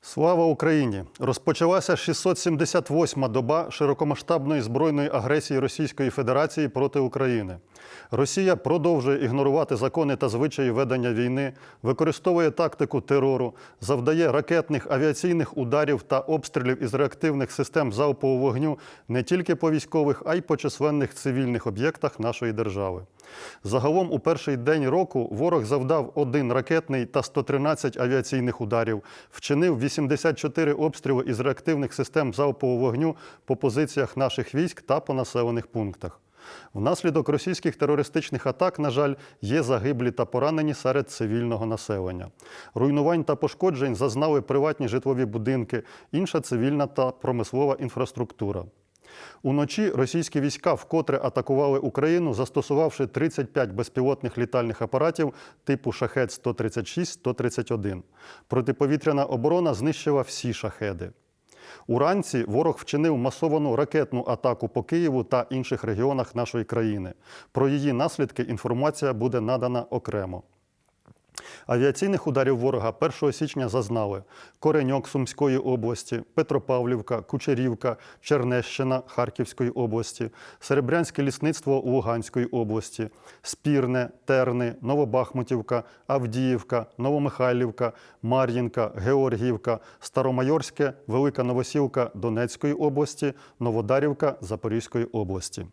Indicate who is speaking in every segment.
Speaker 1: Слава Україні! Розпочалася 678-ма доба широкомасштабної збройної агресії Російської Федерації проти України. Росія продовжує ігнорувати закони та звичаї ведення війни, використовує тактику терору, завдає ракетних авіаційних ударів та обстрілів із реактивних систем залпового вогню не тільки по військових, а й по численних цивільних об'єктах нашої держави. Загалом у перший день року ворог завдав один ракетний та 113 авіаційних ударів, вчинив 84 обстріли із реактивних систем залпового вогню по позиціях наших військ та по населених пунктах. Внаслідок російських терористичних атак, на жаль, є загиблі та поранені серед цивільного населення. Руйнувань та пошкоджень зазнали приватні житлові будинки, інша цивільна та промислова інфраструктура. Уночі російські війська вкотре атакували Україну, застосувавши 35 безпілотних літальних апаратів типу шахет 136-131. Протиповітряна оборона знищила всі шахеди. Уранці ворог вчинив масовану ракетну атаку по Києву та інших регіонах нашої країни. Про її наслідки інформація буде надана окремо. Авіаційних ударів ворога 1 січня зазнали Кореньок Сумської області, Петропавлівка, Кучерівка, Чернещина Харківської області, Серебрянське лісництво Луганської області, Спірне, Терни, Новобахмутівка, Авдіївка, Новомихайлівка, Мар'їнка, Георгіївка, Старомайорське, Велика Новосілка Донецької області, Новодарівка Запорізької області.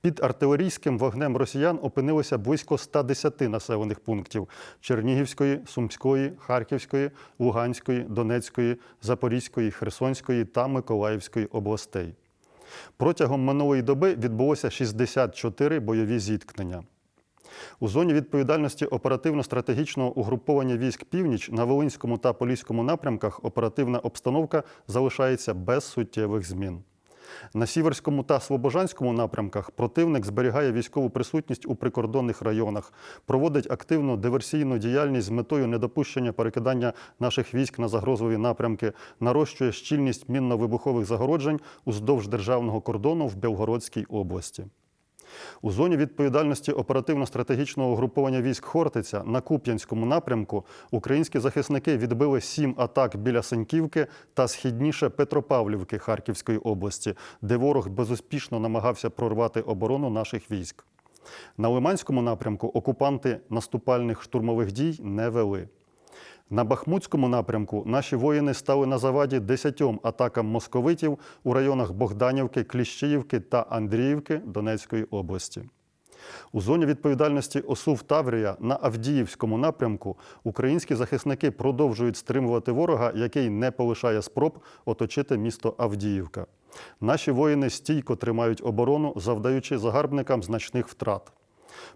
Speaker 1: Під артилерійським вогнем росіян опинилося близько 110 населених пунктів Чернігівської, Сумської, Харківської, Луганської, Донецької, Запорізької, Херсонської та Миколаївської областей. Протягом минулої доби відбулося 64 бойові зіткнення. У зоні відповідальності оперативно-стратегічного угруповання військ Північ на Волинському та Поліському напрямках оперативна обстановка залишається без суттєвих змін. На Сіверському та Слобожанському напрямках противник зберігає військову присутність у прикордонних районах, проводить активну диверсійну діяльність з метою недопущення перекидання наших військ на загрозливі напрямки, нарощує щільність мінно-вибухових загороджень уздовж державного кордону в Белгородській області. У зоні відповідальності оперативно-стратегічного угруповання військ Хортиця на Куп'янському напрямку українські захисники відбили сім атак біля Сеньківки та східніше Петропавлівки Харківської області, де ворог безуспішно намагався прорвати оборону наших військ. На Лиманському напрямку окупанти наступальних штурмових дій не вели. На Бахмутському напрямку наші воїни стали на заваді десятьом атакам московитів у районах Богданівки, Кліщіївки та Андріївки Донецької області. У зоні відповідальності ОСУВ Таврія на Авдіївському напрямку українські захисники продовжують стримувати ворога, який не полишає спроб оточити місто Авдіївка. Наші воїни стійко тримають оборону, завдаючи загарбникам значних втрат.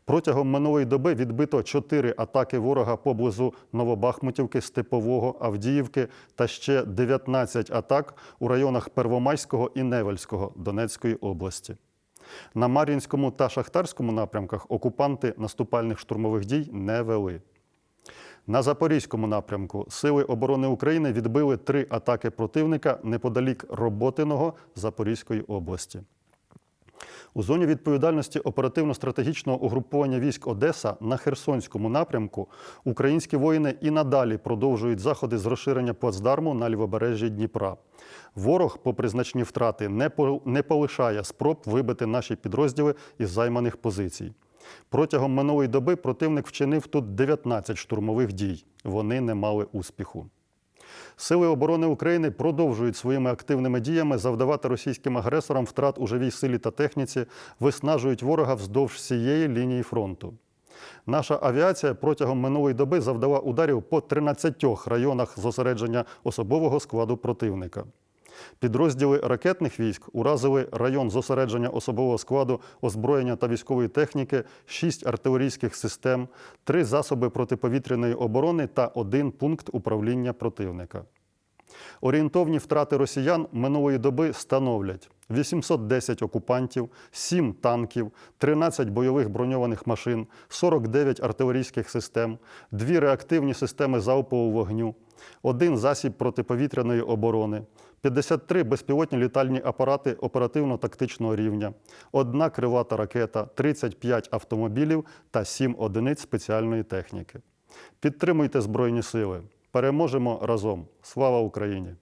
Speaker 1: Протягом минулої доби відбито чотири атаки ворога поблизу Новобахмутівки, Степового, Авдіївки та ще 19 атак у районах Первомайського і Невельського Донецької області. На Мар'їнському та Шахтарському напрямках окупанти наступальних штурмових дій не вели. На Запорізькому напрямку Сили оборони України відбили три атаки противника неподалік Роботиного Запорізької області. У зоні відповідальності оперативно-стратегічного угруповання військ Одеса на Херсонському напрямку українські воїни і надалі продовжують заходи з розширення плацдарму на лівобережжі Дніпра. Ворог, попри значні втрати, не по- не полишає спроб вибити наші підрозділи із займаних позицій. Протягом минулої доби противник вчинив тут 19 штурмових дій. Вони не мали успіху. Сили оборони України продовжують своїми активними діями завдавати російським агресорам втрат у живій силі та техніці, виснажують ворога вздовж всієї лінії фронту. Наша авіація протягом минулої доби завдала ударів по 13 районах зосередження особового складу противника. Підрозділи ракетних військ уразили район зосередження особового складу, озброєння та військової техніки, шість артилерійських систем, три засоби протиповітряної оборони та один пункт управління противника. Орієнтовні втрати росіян минулої доби становлять 810 окупантів, 7 танків, 13 бойових броньованих машин, 49 артилерійських систем, 2 реактивні системи залпового вогню, один засіб протиповітряної оборони, 53 безпілотні літальні апарати оперативно-тактичного рівня, одна кривата ракета, 35 автомобілів та 7 одиниць спеціальної техніки. Підтримуйте Збройні сили. Переможемо разом. Слава Україні!